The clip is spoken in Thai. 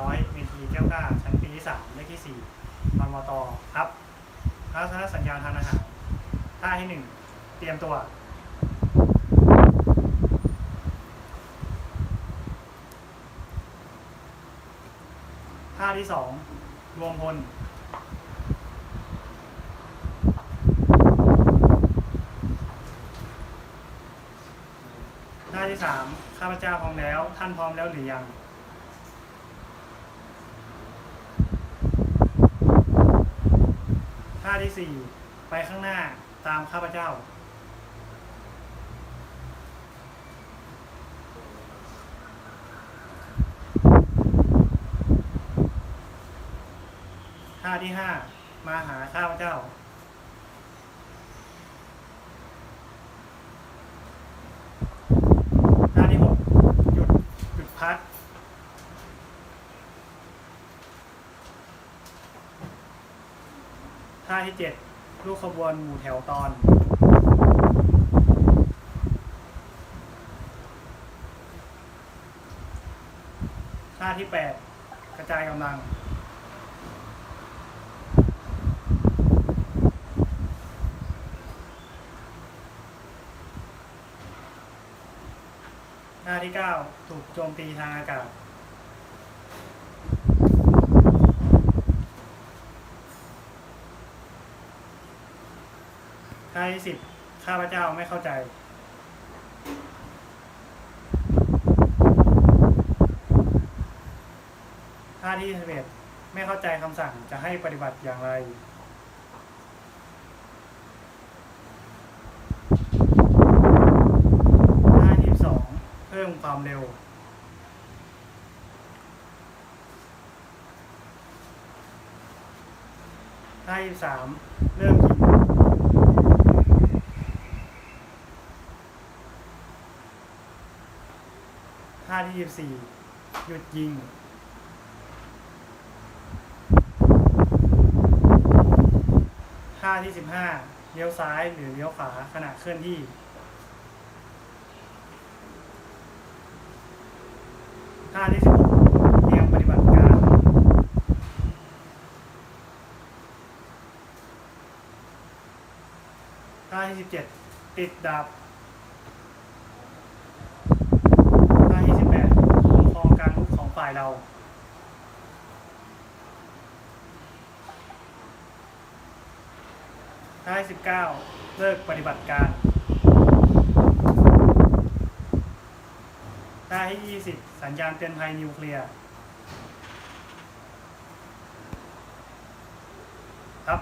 น้อยเวทีแก้วกล้า ชั้นปีที่สามเลขที่สี่บางมตครับลักษณะสัญญาณทางอาหารท่าที่หนึ่งเตรียมตัว ท่าที่สองรวมพลท่าที่สามข้าพเจ้าพร้อมแล้ว ท่านพร้อมแล้วหรือยัง ท่าที่ สี่ไปข้างหน้าตามข้าพเจ้า ท่าที่ห้ามาหาข้าพเจ้าท่าที่หกหยุดหยุดพัก ท่าที่เจ็ดลูกขบวนหมู่แถวตอน ท่าที่แปดกระจายกำลัง ท่าที่เก้าถูกโจมตีทางอากาศ ท่าที่สิบข้าพเจ้าไม่เข้าใจ ท่าที่สิบเอ็ดไม่เข้าใจคำสั่งจะให้ปฏิบัติอย่างไรท่าที่สองเพิ่มความเร็วท่าที่สามเริ่มยิง ท่าที่ยี่สี่หยุดยิงท่าที่สิบห้าเลี้ยวซ้ายหรือเลี้ยวขวาขณะเคลื่อนที่ท่าที่สิบหกเตรียมปฏิบัติการท่าที่สิบเจ็ดติดดับ ท่าที่สิบแปดคุ้มครองการลุกของฝ่ายเรา ท้าที่สิบเก้าเลิกปฏิบัติการท้าที่ยี่สิบสัญญาณเตือนภัยนิวเคลียร์ครับ